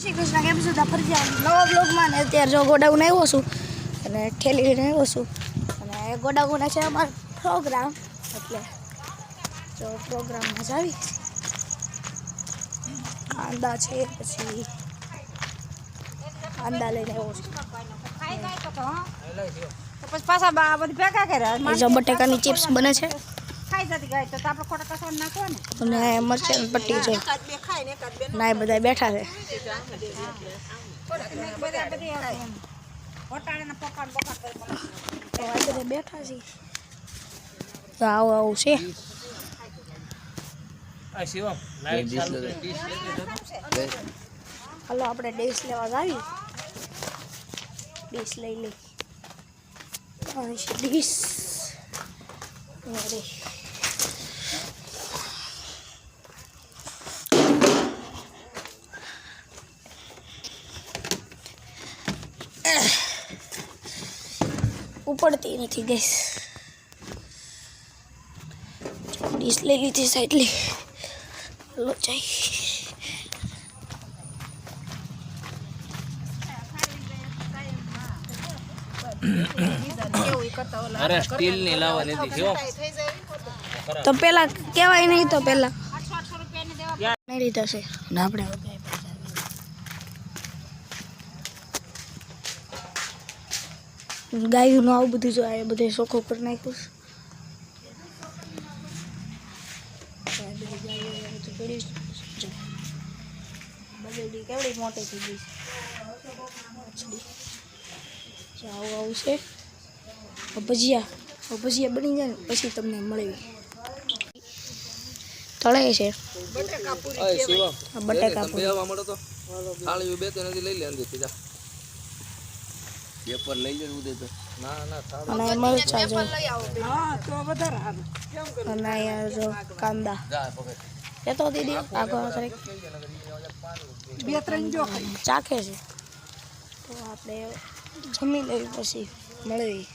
શ્રી કૃષ્ણ કેમ છો? ફરી નવા બ્લોગમાં ને અત્યારે જો ગોડાઉન આવ્યો છું અને ઠેલી લઈને આવ્યો છું. અને ગોડાઉન છે અમારો પ્રોગ્રામ એટલે જો પ્રોગ્રામમાં મજા આવી. આંદા છે પછી આંદા લઈને આવ્યો છું. પાછા બા ભેગા કર્યા. જો બટેકાની ચિપ્સ બને છે. ખાઈ જતી ગાય તો આપણે ખોટા કસવા નાખો ને અને મરચાંની પટ્ટી છે ના એ બધા બેઠા છે બધા બધી એમ હોટાળાના પકાડ પકાડ કરી તો આ બધા બેઠા છે તો આવું આવું છે આ શિવમ લાઈટ ચાલુ છે ડીશ હાલો આપણે ડીશ લેવા જાવી ડીશ લઈ લઈ આ છે ડીશ અરે ઉપડતી નથી ગેસ ડીશ લઈ લીધી સાઈડલી લો જાય અરે સ્ટીલ ની લાવવાની હતી શિવમ તો પેલા કહેવાય નહીં તો પેલા નહીં લીધા છે ને આપણે ગાયુંનું આવું બધું જો આ બધે ચોખ્ખું કરી નાખ્યું છે. કેવડી મોટી થઈ ગઈ છે આવું આવું છે ભજીયા ભજીયા બની જાય ને પછી તમને મળવી તળાય છે. બટાકા બે તો થાળી બે તો. નથી લઈ લે જા. પેપર લઈ લેવું દે તો. ના ના અને મરચા જો હા તો વધારે સારું. અને અહીંયા જો કાંદા. એ તો દીદી આગળ કરે બે ત્રણ જો ખાઈ. ચાખે છે. તો આપણે જમી લેવી પછી. મળવી